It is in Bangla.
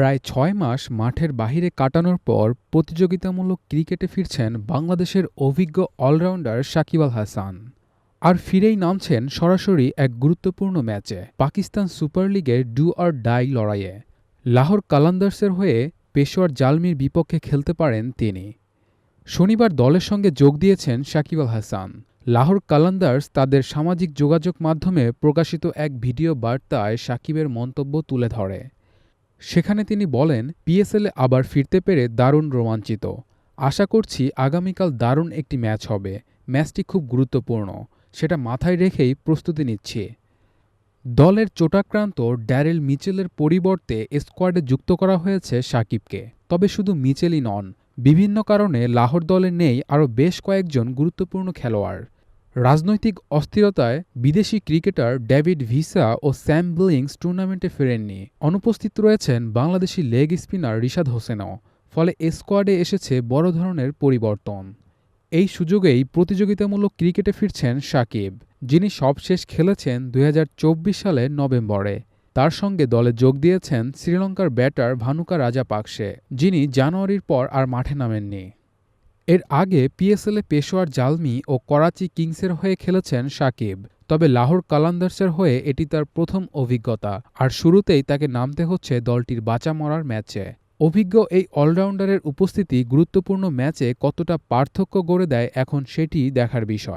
প্রায় ছয় মাস মাঠের বাহিরে কাটানোর পর প্রতিযোগিতামূলক ক্রিকেটে ফিরছেন বাংলাদেশের অভিজ্ঞ অলরাউন্ডার সাকিব আল হাসান। আর ফিরেই নামছেন সরাসরি এক গুরুত্বপূর্ণ ম্যাচে, পাকিস্তান সুপার লিগের ডু আর ডাই লড়াইয়ে। লাহোর কালান্দার্সের হয়ে পেশোয়ার জালমির বিপক্ষে খেলতে পারেন তিনি। শনিবার দলের সঙ্গে যোগ দিয়েছেন সাকিব আল হাসান। লাহোর কালান্দার্স তাদের সামাজিক যোগাযোগ মাধ্যমে প্রকাশিত এক ভিডিও বার্তায় সাকিবের মন্তব্য তুলে ধরে। সেখানে তিনি বলেন, পিএসএলে আবার ফিরতে পেরে দারুণ রোমাঞ্চিত। আশা করছি আগামীকাল দারুণ একটি ম্যাচ হবে। ম্যাচটি খুব গুরুত্বপূর্ণ। সেটা মাথায় রেখেই প্রস্তুতি নিচ্ছি। দলের চোটাক্রান্ত ড্যারেল মিচেলের পরিবর্তে স্কোয়াডে যুক্ত করা হয়েছে সাকিবকে। তবে শুধু মিচেলই নন, বিভিন্ন কারণে লাহোর দলে নেই আরও বেশ কয়েকজন গুরুত্বপূর্ণ খেলোয়াড়। রাজনৈতিক অস্থিরতায় বিদেশি ক্রিকেটার ডেভিড ভিসা ও স্যাম বিলিংস টুর্নামেন্টে ফেরেননি। অনুপস্থিত রয়েছেন বাংলাদেশি লেগ স্পিনার রিশাদ হোসেনও, ফলে স্কোয়াডে এসেছে বড় ধরনের পরিবর্তন। এই সুযোগেই প্রতিযোগিতামূলক ক্রিকেটে ফিরছেন সাকিব, যিনি সবশেষ খেলেছেন দুই সালের নভেম্বরে। তার সঙ্গে দলে যোগ দিয়েছেন শ্রীলঙ্কার ব্যাটার ভানুকা রাজাপাকসে, যিনি জানুয়ারির পর আর মাঠে নামেননি। এর আগে পিএসএলে পেশোয়ার জালমি ও করাচি কিংসের হয়ে খেলেছেন সাকিব, তবে লাহোর কালান্দার্সের হয়ে এটি তার প্রথম অভিজ্ঞতা। আর শুরুতেই তাকে নামতে হচ্ছে দলটির বাঁচা মরার ম্যাচে। অভিজ্ঞ এই অলরাউন্ডারের উপস্থিতি গুরুত্বপূর্ণ ম্যাচে কতটা পার্থক্য গড়ে দেয় এখন সেটি দেখার বিষয়।